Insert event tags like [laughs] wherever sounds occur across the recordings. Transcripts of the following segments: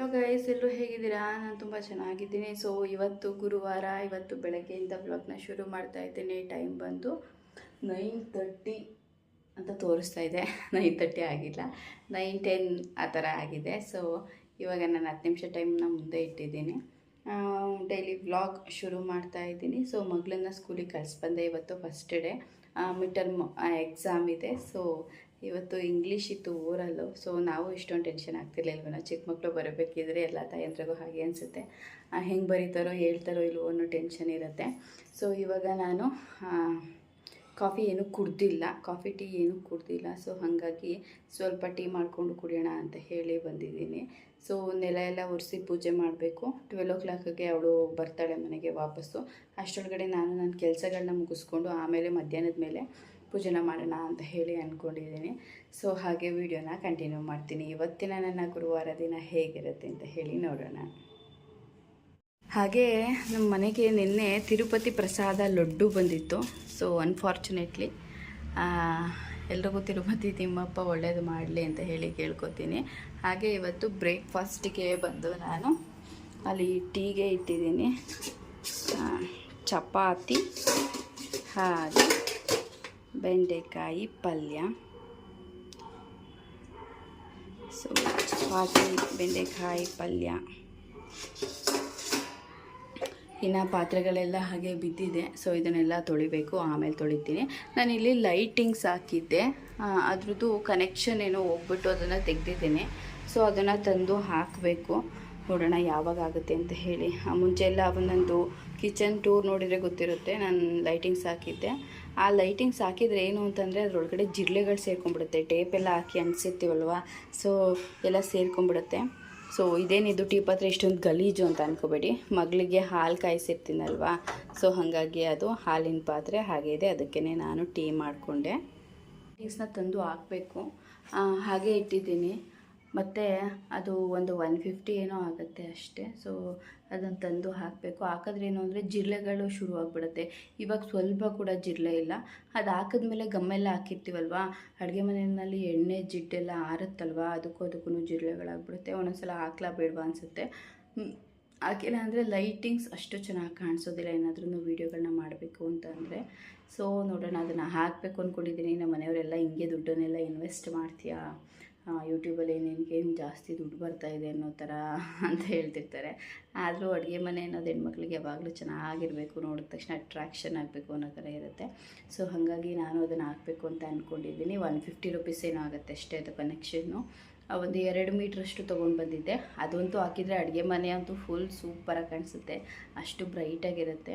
Hello guys ಎಲ್ಲರೂ ಹೇಗಿದ್ದೀರಾ? ನಾನು ತುಂಬ ಚೆನ್ನಾಗಿದ್ದೀನಿ. ಸೊ ಇವತ್ತು ಗುರುವಾರ, ಇವತ್ತು ಬೆಳಗ್ಗೆಯಿಂದ ಬ್ಲಾಗ್ನ ಶುರು ಮಾಡ್ತಾ ಇದ್ದೀನಿ. ಟೈಮ್ ಬಂದು ನೈನ್ ತರ್ಟಿ ಅಂತ ತೋರಿಸ್ತಾ ಇದೆ. [laughs] ನೈನ್ ತರ್ಟಿ ಆಗಿಲ್ಲ. ನೈನ್ ಟೆನ್ ಆ ಥರ ಆಗಿದೆ. ಸೊ ಇವಾಗ ನಾನು ಹತ್ತು ನಿಮಿಷ ಟೈಮ್ನ ಮುಂದೆ ಇಟ್ಟಿದ್ದೀನಿ. ಡೈಲಿ ವ್ಲಾಗ್ ಶುರು ಮಾಡ್ತಾ ಇದ್ದೀನಿ. ಸೊ ಮಗಳನ್ನ ಸ್ಕೂಲಿಗೆ ಕಳಿಸ್ಬಂದೆ ಇವತ್ತು ಫಸ್ಟ್ ಡೇ ಮಿಡ್ ಎಕ್ಸಾಮ್ ಇದೆ. ಸೊ ಇವತ್ತು ಇಂಗ್ಲೀಷ್ ಇತ್ತು ಊರಲ್ಲೂ ಸೊ ನಾವು ಇಷ್ಟೊಂದು ಟೆನ್ಷನ್ ಆಗ್ತಿರ್ಲಿಲ್ವನ ಚಿಕ್ಕ ಮಕ್ಕಳು ಬರಬೇಕಿದ್ರೆ ಎಲ್ಲ ತಾಯಂದ್ರಿಗೂ ಹಾಗೆ ಅನಿಸುತ್ತೆ. ಹೆಂಗೆ ಬರೀತಾರೋ, ಹೇಳ್ತಾರೋ ಇಲ್ವೋ ಅನ್ನೋ ಟೆನ್ಷನ್ ಇರುತ್ತೆ. ಸೊ ಇವಾಗ ನಾನು ಕಾಫಿ ಏನು ಕುಡ್ದಿಲ್ಲ. ಕಾಫಿ ಟೀ ಏನು ಕುಡ್ದಿಲ್ಲ. ಸೊ ಹಾಗಾಗಿ ಸ್ವಲ್ಪ ಟೀ ಮಾಡಿಕೊಂಡು ಕುಡಿಯೋಣ ಅಂತ ಹೇಳಿ ಬಂದಿದ್ದೀನಿ. ಸೊ ನೆಲ ಎಲ್ಲ ಒರೆಸಿ ಪೂಜೆ ಮಾಡಬೇಕು. ಟ್ವೆಲ್ ಓ ಕ್ಲಾಕಿಗೆ ಅವಳು ಬರ್ತಾಳೆ ಮನೆಗೆ ವಾಪಸ್ಸು. ಅಷ್ಟರೊಳಗಡೆ ನಾನು ನನ್ನ ಕೆಲಸಗಳನ್ನ ಮುಗಿಸ್ಕೊಂಡು ಆಮೇಲೆ ಮಧ್ಯಾಹ್ನದ ಮೇಲೆ ಪೂಜೆನ ಮಾಡೋಣ ಅಂತ ಹೇಳಿ ಅಂದ್ಕೊಂಡಿದ್ದೀನಿ ಸೊ ಹಾಗೆ ವಿಡಿಯೋನ ಕಂಟಿನ್ಯೂ ಮಾಡ್ತೀನಿ. ಇವತ್ತಿನ ನನ್ನ ಗುರುವಾರ ದಿನ ಹೇಗಿರುತ್ತೆ ಅಂತ ಹೇಳಿ ನೋಡೋಣ. ಹಾಗೆ ನಮ್ಮ ಮನೆಗೆ ನಿನ್ನೆ ತಿರುಪತಿ ಪ್ರಸಾದ ಲಡ್ಡು ಬಂದಿತ್ತು. ಸೊ ಅನ್ಫಾರ್ಚುನೇಟ್ಲಿ ಎಲ್ರಿಗೂ ತಿರುಪತಿ ತಿಮ್ಮಪ್ಪ ಒಳ್ಳೇದು ಮಾಡಲಿ ಅಂತ ಹೇಳಿ ಕೇಳ್ಕೊತೀನಿ. ಹಾಗೆ ಇವತ್ತು ಬ್ರೇಕ್ಫಾಸ್ಟಿಗೆ ಬಂದು ನಾನು ಅಲ್ಲಿ ಟೀಗೆ ಇಟ್ಟಿದ್ದೀನಿ. ಚಪಾತಿ, ಹಾಗೆ ಬೆಂಡೆಕಾಯಿ ಪಲ್ಯ. ಸೊ ಚಪಾತಿ ಬೆಂಡೆಕಾಯಿ ಪಲ್ಯ. ಇನ್ನು ಪಾತ್ರೆಗಳೆಲ್ಲ ಹಾಗೆ ಬಿದ್ದಿದೆ. ಸೊ ಇದನ್ನೆಲ್ಲ ತೊಳಿಬೇಕು. ಆಮೇಲೆ ತೊಳಿತೀನಿ. ನಾನಿಲ್ಲಿ ಲೈಟಿಂಗ್ಸ್ ಹಾಕಿದ್ದೆ. ಅದ್ರದ್ದು ಕನೆಕ್ಷನ್ ಏನೋ ಹೋಗ್ಬಿಟ್ಟು ಅದನ್ನು ತೆಗೆದಿದ್ದೀನಿ. ಸೊ ಅದನ್ನು ತಂದು ಹಾಕಬೇಕು. ನೋಡೋಣ ಯಾವಾಗ ಆಗುತ್ತೆ ಅಂತ ಹೇಳಿ. ಮುಂಚೆ ಎಲ್ಲ ಒಂದೊಂದು ಕಿಚನ್ ಟೂರ್ ನೋಡಿದರೆ ಗೊತ್ತಿರುತ್ತೆ. ನಾನು ಲೈಟಿಂಗ್ಸ್ ಹಾಕಿದ್ದೆ. ಆ ಲೈಟಿಂಗ್ಸ್ ಹಾಕಿದರೆ ಏನು ಅಂತಂದರೆ ಅದರೊಳಗಡೆ ಜಿರಳೆಗಳು ಸೇರ್ಕೊಂಡ್ಬಿಡುತ್ತೆ. ಟೇಪ್ ಎಲ್ಲ ಹಾಕಿ ಅಂಟಿಸಿರ್ತೀವಲ್ವ? ಸೊ ಎಲ್ಲ ಸೇರ್ಕೊಂಡ್ಬಿಡುತ್ತೆ. ಸೊ ಇದೇನಿದು ಟೀ ಪಾತ್ರೆ ಇಷ್ಟೊಂದು ಗಲೀಜು ಅಂತ ಅನ್ಕೋಬೇಡಿ. ಮಗಳಿಗೆ ಹಾಲು ಕಾಯಿಸಿರ್ತೀನಲ್ವಾ? ಸೊ ಹಾಗಾಗಿ ಅದು ಹಾಲಿನ ಪಾತ್ರೆ ಹಾಗೆ ಇದೆ. ಅದಕ್ಕೇ ನಾನು ಟೀ ಮಾಡಿಕೊಂಡೆ. ಟೀಸ್ನ ತಂದು ಹಾಕಬೇಕು. ಹಾಗೆ ಇಟ್ಟಿದ್ದೀನಿ. ಮತ್ತು ಅದು ಒಂದು ಒನ್ ಫಿಫ್ಟಿ ಏನೋ ಆಗುತ್ತೆ ಅಷ್ಟೇ. ಸೊ ಅದನ್ನು ತಂದು ಹಾಕಬೇಕು. ಹಾಕಿದ್ರೆ ಏನು ಅಂದರೆ ಜಿರಳೆಗಳು ಶುರುವಾಗ್ಬಿಡುತ್ತೆ ಇವಾಗ ಸ್ವಲ್ಪ ಕೂಡ ಜಿರಳೆ ಇಲ್ಲ. ಅದು ಹಾಕಿದ್ಮೇಲೆ ಗಮ್ಮೆಲ್ಲ ಹಾಕಿರ್ತೀವಲ್ವ? ಅಡುಗೆ ಮನೆಯಲ್ಲಿ ಎಣ್ಣೆ, ಜಿಡ್ಡೆಲ್ಲ ಆರುತ್ತಲ್ವ? ಅದಕ್ಕೂ ಅದಕ್ಕೂ ಜಿರಳೆಗಳಾಗ್ಬಿಡುತ್ತೆ. ಒಂದೊಂದ್ಸಲ ಹಾಕ್ಲಾ ಬೇಡವಾ ಅನಿಸುತ್ತೆ. ಹಾಕಿಲ್ಲ ಅಂದರೆ ಲೈಟಿಂಗ್ಸ್ ಅಷ್ಟು ಚೆನ್ನಾಗಿ ಕಾಣಿಸೋದಿಲ್ಲ. ಏನಾದ್ರೂ ವೀಡಿಯೋಗಳನ್ನ ಮಾಡಬೇಕು ಅಂತಂದರೆ ಸೊ ನೋಡೋಣ. ಅದನ್ನು ಹಾಕಬೇಕು ಅಂದ್ಕೊಂಡಿದ್ದೀನಿ ನಮ್ಮ ಮನೆಯವರೆಲ್ಲ ಹಿಂಗೆ ದುಡ್ಡನ್ನೆಲ್ಲ ಇನ್ವೆಸ್ಟ್ ಮಾಡ್ತೀಯಾ? ಯೂಟ್ಯೂಬಲ್ಲಿ ಏನೇನು ಜಾಸ್ತಿ ದುಡ್ಡು ಬರ್ತಾಯಿದೆ ಅನ್ನೋ ಥರ [laughs] ಅಂತ ಹೇಳ್ತಿರ್ತಾರೆ. ಆದರೂ ಅಡುಗೆ ಮನೆ ಅನ್ನೋದು ಹೆಣ್ಮಕ್ಳಿಗೆ ಯಾವಾಗಲೂ ಚೆನ್ನಾಗಿರಬೇಕು, ನೋಡಿದ ತಕ್ಷಣ ಅಟ್ರಾಕ್ಷನ್ ಆಗಬೇಕು ಅನ್ನೋ ಥರ ಇರುತ್ತೆ. ಸೊ ಹಾಗಾಗಿ ನಾನು ಅದನ್ನು ಹಾಕಬೇಕು ಅಂತ ಅಂದ್ಕೊಂಡಿದ್ದೀನಿ ಒನ್ ಫಿಫ್ಟಿ ರುಪೀಸ್ ಏನೋ ಆಗುತ್ತೆ ಅಷ್ಟೇ ಅದು ಕನೆಕ್ಷನ್ನು ಒಂದು ಎರಡು ಮೀಟ್ರಷ್ಟು ತೊಗೊಂಡು ಬಂದಿದ್ದೆ. ಅದಂತೂ ಹಾಕಿದರೆ ಅಡುಗೆ ಮನೆ ಅಂತೂ ಫುಲ್ ಸೂಪರಾಗಿ ಕಾಣಿಸುತ್ತೆ. ಅಷ್ಟು ಬ್ರೈಟಾಗಿರುತ್ತೆ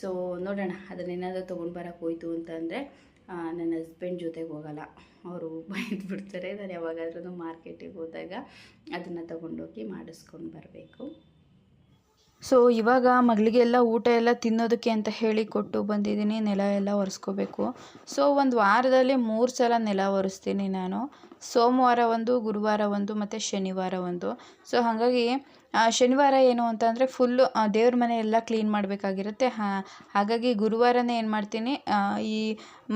ಸೊ ನೋಡೋಣ ಅದನ್ನೇನಾದರೂ ತೊಗೊಂಡು ಬರೋಕ್ಕೆ ಹೋಯ್ತು ಅಂತಂದರೆ ನನ್ನ ಹಸ್ಬೆಂಡ್ ಜೊತೆಗೆ ಹೋಗಲ್ಲ. ಅವರು ಬೈದು ಬಿಡ್ತಾರೆ. ನಾನು ಯಾವಾಗಾದ್ರೂ ಮಾರ್ಕೆಟಿಗೆ ಹೋದಾಗ ಅದನ್ನು ತೊಗೊಂಡೋಗಿ ಮಾಡಿಸ್ಕೊಂಡು ಬರಬೇಕು. ಸೊ ಇವಾಗ ಮಗಳಿಗೆಲ್ಲ ಊಟ ಎಲ್ಲ ತಿನ್ನೋದಕ್ಕೆ ಅಂತ ಹೇಳಿ ಕೊಟ್ಟು ಬಂದಿದ್ದೀನಿ. ನೆಲ ಎಲ್ಲ ಒರೆಸ್ಕೋಬೇಕು. ಸೊ ಒಂದು ವಾರದಲ್ಲಿ ಮೂರು ಸಲ ನೆಲ ಒರೆಸ್ತೀನಿ ನಾನು. ಸೋಮವಾರ ಒಂದು, ಗುರುವಾರ ಒಂದು, ಮತ್ತು ಶನಿವಾರ ಒಂದು. ಸೊ ಹಾಗಾಗಿ ಶನಿವಾರ ಏನು ಅಂತಂದರೆ ಫುಲ್ಲು ದೇವ್ರ ಮನೆ ಎಲ್ಲ ಕ್ಲೀನ್ ಮಾಡಬೇಕಾಗಿರುತ್ತೆ. ಹಾಗಾಗಿ ಗುರುವಾರನೇ ಏನು ಮಾಡ್ತೀನಿ ಈ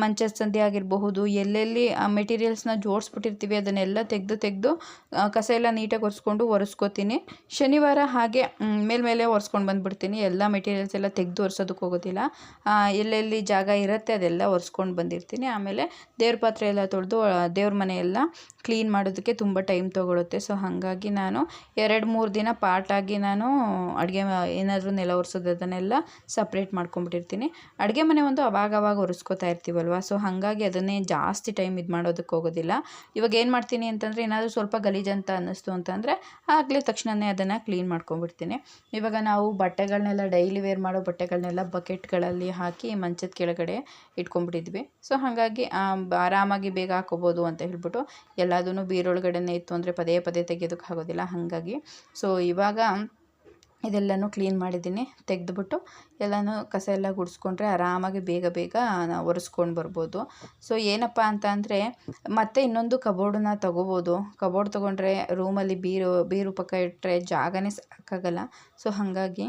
ಮಂಚ ಸಂದಿ ಆಗಿರಬಹುದು, ಎಲ್ಲೆಲ್ಲಿ ಮೆಟೀರಿಯಲ್ಸ್ನ ಜೋಡಿಸ್ಬಿಟ್ಟಿರ್ತೀವಿ, ಅದನ್ನೆಲ್ಲ ತೆಗೆದು ತೆಗೆದು ಕಸ ಎಲ್ಲ ನೀಟಾಗಿ ಒರೆಸ್ಕೊಂಡು ಒರೆಸ್ಕೋತೀನಿ. ಶನಿವಾರ ಹಾಗೆ ಮೇಲ್ಮೇಲೆ ಒರೆಸ್ಕೊಂಡು ಬಂದುಬಿಡ್ತೀನಿ. ಎಲ್ಲ ಮೆಟೀರಿಯಲ್ಸ್ ಎಲ್ಲ ತೆಗೆದು ಒರೆಸೋದಕ್ಕೆ ಹೋಗೋದಿಲ್ಲ. ಎಲ್ಲೆಲ್ಲಿ ಜಾಗ ಇರುತ್ತೆ ಅದೆಲ್ಲ ಒರೆಸ್ಕೊಂಡು ಬಂದಿರ್ತೀನಿ. ಆಮೇಲೆ ದೇವ್ರ ಪಾತ್ರೆ ಎಲ್ಲ ತೊಳೆದು ದೇವ್ರ ಮನೆ ಎಲ್ಲ ಕ್ಲೀನ್ ಮಾಡೋದಕ್ಕೆ ತುಂಬ ಟೈಮ್ ತೊಗೊಳುತ್ತೆ. ಸೊ ಹಾಗಾಗಿ ನಾನು ಎರಡು ಮೂರು ದಿನ ಪಾರ್ಟಾಗಿ ನಾನು ಅಡುಗೆ ಏನಾದರೂ ನೆಲ ಒರೆಸೋದು, ಅದನ್ನೆಲ್ಲ ಸಪ್ರೇಟ್ ಮಾಡ್ಕೊಂಬಿಟ್ಟಿರ್ತೀನಿ ಅಡುಗೆ ಮನೆ ಒಂದು ಅವಾಗ ಅವಾಗ ಒರೆಸ್ಕೋತಾ ಇರ್ತೀವಲ್ವ? ಸೊ ಹಾಗಾಗಿ ಅದನ್ನೇ ಜಾಸ್ತಿ ಟೈಮ್ ಇದು ಮಾಡೋದಕ್ಕೆ ಹೋಗೋದಿಲ್ಲ. ಇವಾಗ ಏನು ಮಾಡ್ತೀನಿ ಅಂತಂದರೆ, ಏನಾದರೂ ಸ್ವಲ್ಪ ಗಲೀಜು ಅಂತ ಅನ್ನಿಸ್ತು ಅಂತಂದರೆ, ಆಗಲೇ ತಕ್ಷಣವೇ ಅದನ್ನು ಕ್ಲೀನ್ ಮಾಡ್ಕೊಂಬಿಡ್ತೀನಿ ಇವಾಗ ನಾವು ಬಟ್ಟೆಗಳನ್ನೆಲ್ಲ ಡೈಲಿ ವೇರ್ ಮಾಡೋ ಬಟ್ಟೆಗಳನ್ನೆಲ್ಲ ಬಕೆಟ್ಗಳಲ್ಲಿ ಹಾಕಿ ಮಂಚದ ಕೆಳಗಡೆ ಇಟ್ಕೊಂಡ್ಬಿಟ್ಟಿದ್ವಿ. ಸೊ ಹಾಗಾಗಿ ಆರಾಮಾಗಿ ಬೇಗ ಹಾಕೋಬೋದು ಅಂತ ಹೇಳ್ಬಿಟ್ಟು ಎಲ್ಲದೂ ಬೀರೊಳಗಡೆನೇ ಇತ್ತು ಅಂದರೆ ಪದೇ ಪದೇ ತೆಗೆಯೋದಕ್ಕೆ ಆಗೋದಿಲ್ಲ. ಹಾಗಾಗಿ ಸೊ ಇವಾಗ ಇದೆಲ್ಲನೂ ಕ್ಲೀನ್ ಮಾಡಿದ್ದೀನಿ. ತೆಗೆದುಬಿಟ್ಟು ಎಲ್ಲನೂ ಕಸ ಎಲ್ಲ ಗುಡಿಸ್ಕೊಂಡ್ರೆ ಆರಾಮಾಗಿ ಬೇಗ ಬೇಗ ಒರೆಸ್ಕೊಂಡು ಬರ್ಬೋದು. ಸೊ ಏನಪ್ಪ ಅಂತ ಅಂದರೆ ಮತ್ತೆ ಇನ್ನೊಂದು ಕಬೋರ್ಡನ್ನ ತೊಗೋಬೋದು. ಕಬೋರ್ಡ್ ತೊಗೊಂಡ್ರೆ ರೂಮಲ್ಲಿ ಬೀರು ಬೀರು ಪಕ್ಕ ಇಟ್ಟರೆ ಜಾಗನೇ ಸಾಕಾಗಲ್ಲ. ಸೊ ಹಾಗಾಗಿ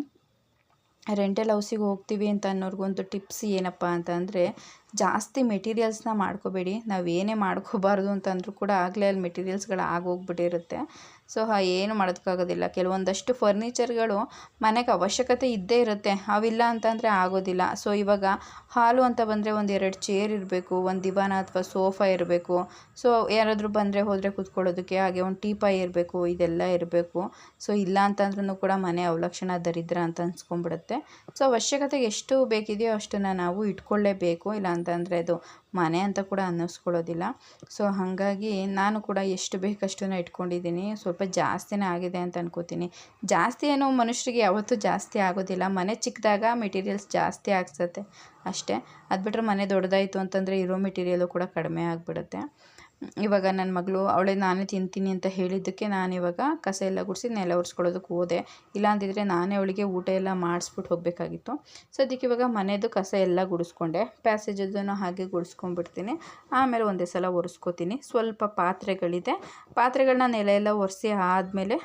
ರೆಂಟಲ್ ಹೌಸಿಗೆ ಹೋಗ್ತೀವಿ ಅಂತ ಅನ್ನೋರ್ಗೊಂದು ಟಿಪ್ಸ್ ಏನಪ್ಪ ಅಂತ ಅಂದರೆ ಜಾಸ್ತಿ ಮೆಟೀರಿಯಲ್ಸ್ನ ಮಾಡ್ಕೋಬೇಡಿ. ನಾವು ಏನೇ ಮಾಡ್ಕೋಬಾರ್ದು ಅಂತಂದರೂ ಕೂಡ ಆಗಲೇ ಅಲ್ಲಿ ಮೆಟೀರಿಯಲ್ಸ್ಗಳು ಆಗೋಗ್ಬಿಟ್ಟಿರುತ್ತೆ. ಸೊ ಏನು ಮಾಡೋದಕ್ಕಾಗೋದಿಲ್ಲ. ಕೆಲವೊಂದಷ್ಟು ಫರ್ನಿಚರ್ಗಳು ಮನೆಗೆ ಅವಶ್ಯಕತೆ ಇದ್ದೇ ಇರುತ್ತೆ. ಅವಿಲ್ಲ ಅಂತಂದರೆ ಆಗೋದಿಲ್ಲ. ಸೊ, ಇವಾಗ ಹಾಲು ಅಂತ ಬಂದರೆ ಒಂದು ಎರಡು ಚೇರ್ ಇರಬೇಕು, ಒಂದು ದಿವಾನ ಅಥವಾ ಸೋಫಾ ಇರಬೇಕು. ಸೊ, ಯಾರಾದರೂ ಬಂದರೆ ಹೋದರೆ ಕೂತ್ಕೊಳ್ಳೋದಕ್ಕೆ ಹಾಗೆ ಒಂದು ಟೀಪಾಯಿ ಇರಬೇಕು, ಇದೆಲ್ಲ ಇರಬೇಕು. ಸೊ, ಇಲ್ಲ ಅಂತಂದ್ರೂ ಕೂಡ ಮನೆ ಅವಲಕ್ಷಣ ದರಿದ್ರ ಅಂತ ಅನ್ಸ್ಕೊಂಡ್ಬಿಡುತ್ತೆ. ಸೊ, ಅವಶ್ಯಕತೆಗೆ ಎಷ್ಟು ಬೇಕಿದೆಯೋ ಅಷ್ಟನ್ನು ನಾವು ಇಟ್ಕೊಳ್ಳೇಬೇಕು ಇಲ್ಲ ಅಂತಂದರೆ ಅದು ಮನೆ ಅಂತ ಕೂಡ ಅನ್ನಿಸ್ಕೊಳ್ಳೋದಿಲ್ಲ. ಸೊ ಹಾಗಾಗಿ ನಾನು ಕೂಡ ಎಷ್ಟು ಬೇಕಷ್ಟನ್ನು ಇಟ್ಕೊಂಡಿದ್ದೀನಿ. ಸ್ವಲ್ಪ ಜಾಸ್ತಿನೇ ಆಗಿದೆ ಅಂತ ಅನ್ಕೋತೀನಿ. ಜಾಸ್ತಿ ಏನೋ ಮನುಷ್ಯರಿಗೆ ಯಾವತ್ತೂ ಜಾಸ್ತಿ ಆಗೋದಿಲ್ಲ. ಮನೆ ಚಿಕ್ಕದಾಗ ಮೆಟೀರಿಯಲ್ಸ್ ಜಾಸ್ತಿ ಆಗ್ಸತ್ತೆ ಅಷ್ಟೇ. ಅದು ಬಿಟ್ಟರೆ ಮನೆ ದೊಡ್ಡದಾಯಿತು ಅಂತಂದರೆ ಇರೋ ಮೆಟೀರಿಯಲು ಕೂಡ ಕಡಿಮೆ ಆಗಿಬಿಡುತ್ತೆ. ಇವಾಗ ನನ್ನ ಮಗಳು, ಅವಳೇ ನಾನೇ ತಿಂತೀನಿ ಅಂತ ಹೇಳಿದ್ದಕ್ಕೆ ನಾನು ಇವಾಗ ಕಸ ಎಲ್ಲ ಗುಡಿಸಿ ನೆಲ ಒರೆಸ್ಕೊಳ್ಳೋದಕ್ಕೆ ಹೋದೆ. ಇಲ್ಲ ಅಂದಿದ್ರೆ ನಾನೇ ಅವಳಿಗೆ ಊಟ ಎಲ್ಲ ಮಾಡಿಸ್ಬಿಟ್ಟು ಹೋಗಬೇಕಾಗಿತ್ತು. ಸೊ ಅದಕ್ಕೆ ಇವಾಗ ಮನೆಯದು ಕಸ ಎಲ್ಲ ಗುಡಿಸ್ಕೊಂಡೆ. ಪ್ಯಾಸೇಜದನ್ನು ಹಾಗೆ ಗುಡಿಸ್ಕೊಂಡ್ಬಿಡ್ತೀನಿ. ಆಮೇಲೆ ಒಂದೇ ಸಲ ಒರೆಸ್ಕೋತೀನಿ. ಸ್ವಲ್ಪ ಪಾತ್ರೆಗಳಿದೆ. ಪಾತ್ರೆಗಳನ್ನ ನೆಲ ಎಲ್ಲ ಒರೆಸಿ ಆದಮೇಲೆ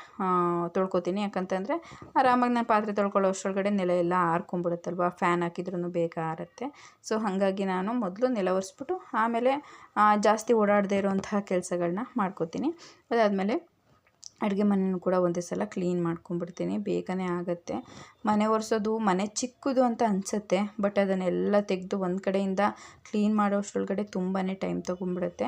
ತೊಳ್ಕೊತೀನಿ. ಯಾಕಂತಂದರೆ ಆರಾಮಾಗಿ ನಾನು ಪಾತ್ರೆ ತೊಳ್ಕೊಳ್ಳೋ ಅಷ್ಟೊಳಗಡೆ ನೆಲ ಎಲ್ಲ ಆರ್ಕೊಂಬಿಡುತ್ತಲ್ವ? ಫ್ಯಾನ್ ಹಾಕಿದ್ರೂ ಬೇಗ ಆರುತ್ತೆ. ಸೊ, ಹಾಗಾಗಿ ನಾನು ಮೊದಲು ನೆಲ ಒರೆಸ್ಬಿಟ್ಟು ಆಮೇಲೆ ಜಾಸ್ತಿ ಓಡಾಡದೇ ಇರೋಂತಹ ಕೆಲಸಗಳನ್ನ ಮಾಡ್ಕೋತೀನಿ. ಅದಾದಮೇಲೆ ಅಡುಗೆ ಮನೆಯೂ ಕೂಡ ಒಂದೇ ಸಲ ಕ್ಲೀನ್ ಮಾಡ್ಕೊಂಡ್ಬಿಡ್ತೀನಿ, ಬೇಗನೆ ಆಗುತ್ತೆ. ಮನೆ ಒರೆಸೋದು, ಮನೆ ಚಿಕ್ಕದು ಅಂತ ಅನಿಸುತ್ತೆ, ಬಟ್ ಅದನ್ನೆಲ್ಲ ತೆಗೆದು ಒಂದು ಕಡೆಯಿಂದ ಕ್ಲೀನ್ ಮಾಡೋ ಅಷ್ಟರೊಳಗಡೆ ತುಂಬಾ ಟೈಮ್ ತೊಗೊಂಡ್ಬಿಡುತ್ತೆ.